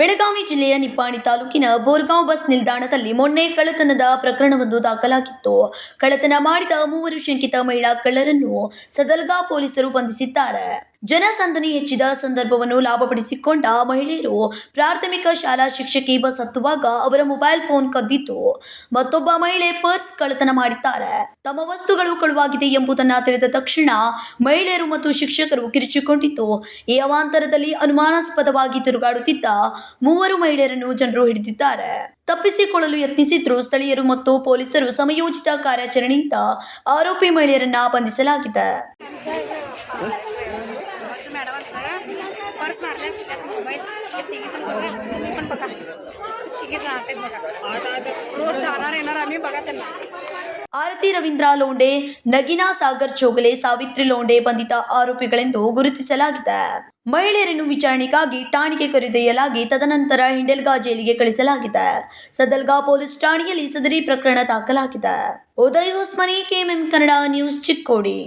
ಚಿಕ್ಕೋಡಿ ಜಿಲ್ಲೆಯ ನಿಪ್ಪಾಣಿ ತಾಲೂಕಿನ ಬೋರ್ಗಾಂವ್ ಬಸ್ ನಿಲ್ದಾಣದಲ್ಲಿ ಮೊನ್ನೆ ಕಳ್ಳತನದ ಪ್ರಕರಣವೊಂದು ದಾಖಲಾಗಿತ್ತು. ಕಳ್ಳತನ ಮಾಡಿದ ಮೂವರು ಶಂಕಿತ ಮಹಿಳಾ ಕಳ್ಳರನ್ನು ಸದಲ್ಗಾ ಪೊಲೀಸರು ಬಂಧಿಸಿದ್ದಾರೆ. ಜನಸಂದಣಿ ಹೆಚ್ಚಿದ ಸಂದರ್ಭವನ್ನು ಲಾಭಪಡಿಸಿಕೊಂಡ ಮಹಿಳೆಯರು ಪ್ರಾಥಮಿಕ ಶಾಲಾ ಶಿಕ್ಷಕಿ ಬಸ್ ಹತ್ತುವಾಗ ಅವರ ಮೊಬೈಲ್ ಫೋನ್ ಕದ್ದಿತ್ತು. ಮತ್ತೊಬ್ಬ ಮಹಿಳೆ ಪರ್ಸ್ ಕಳ್ಳತನ ಮಾಡಿದ್ದಾರೆ. ತಮ್ಮ ವಸ್ತುಗಳು ಕಳುವಾಗಿದೆ ಎಂಬುದನ್ನು ತಿಳಿದ ತಕ್ಷಣ ಮಹಿಳೆಯರು ಮತ್ತು ಶಿಕ್ಷಕರು ಕಿರಿಚಿಕೊಂಡಿತ್ತು. ಈ ಅವಾಂತರದಲ್ಲಿ ಅನುಮಾನಾಸ್ಪದವಾಗಿ ತಿರುಗಾಡುತ್ತಿದ್ದ ಮೂವರು ಮಹಿಳೆಯರನ್ನು ಜನರು ಹಿಡಿದಿದ್ದಾರೆ. ತಪ್ಪಿಸಿಕೊಳ್ಳಲು ಯತ್ನಿಸಿದ್ರು ಸ್ಥಳೀಯರು ಮತ್ತು ಪೊಲೀಸರು. ಸಮಯೋಚಿತ ಕಾರ್ಯಾಚರಣೆಯಿಂದ ಆರೋಪಿ ಮಹಿಳೆಯರನ್ನ ಬಂಧಿಸಲಾಗಿದೆ. मॅडमांचं पर्स मारल्या खिशात मोबाईल हे तिघीजण बघा तुम्ही पण बघा तिघी राहते बघा रोज जाणार येणार आम्ही बघा त्यांना ಆರತಿ ರವೀಂದ್ರ ಲೋಂಡೆ ನಗಿನಾ ಸಾಗರ್ ಚೋಗಲೆ ಸಾವಿತ್ರಿ ಲೋಂಡೆ ಬಂಧಿತ ಆರೋಪಿಗಳೆಂದು ಗುರುತಿಸಲಾಗಿದೆ ಮಹಿಳೆಯರನ್ನು ವಿಚಾರಣೆಗಾಗಿ ಠಾಣೆಗೆ ಕರೆದೊಯ್ಯಲಾಗಿ ತದನಂತರ ಹಿಂಡೆಲ್ಗಾ ಜೈಲಿಗೆ ಕಳಿಸಲಾಗಿದೆ ಸದಲ್ಗಾ ಪೊಲೀಸ್ ಠಾಣೆಯಲ್ಲಿ ಸದರಿ ಪ್ರಕರಣ ದಾಖಲಾಗಿದೆ ಉದಯ್ ಹೊಸ್ಮನಿ ಕೆಎಂಎಂ ಕನ್ನಡ ನ್ಯೂಸ್ ಚಿಕ್ಕೋಡಿ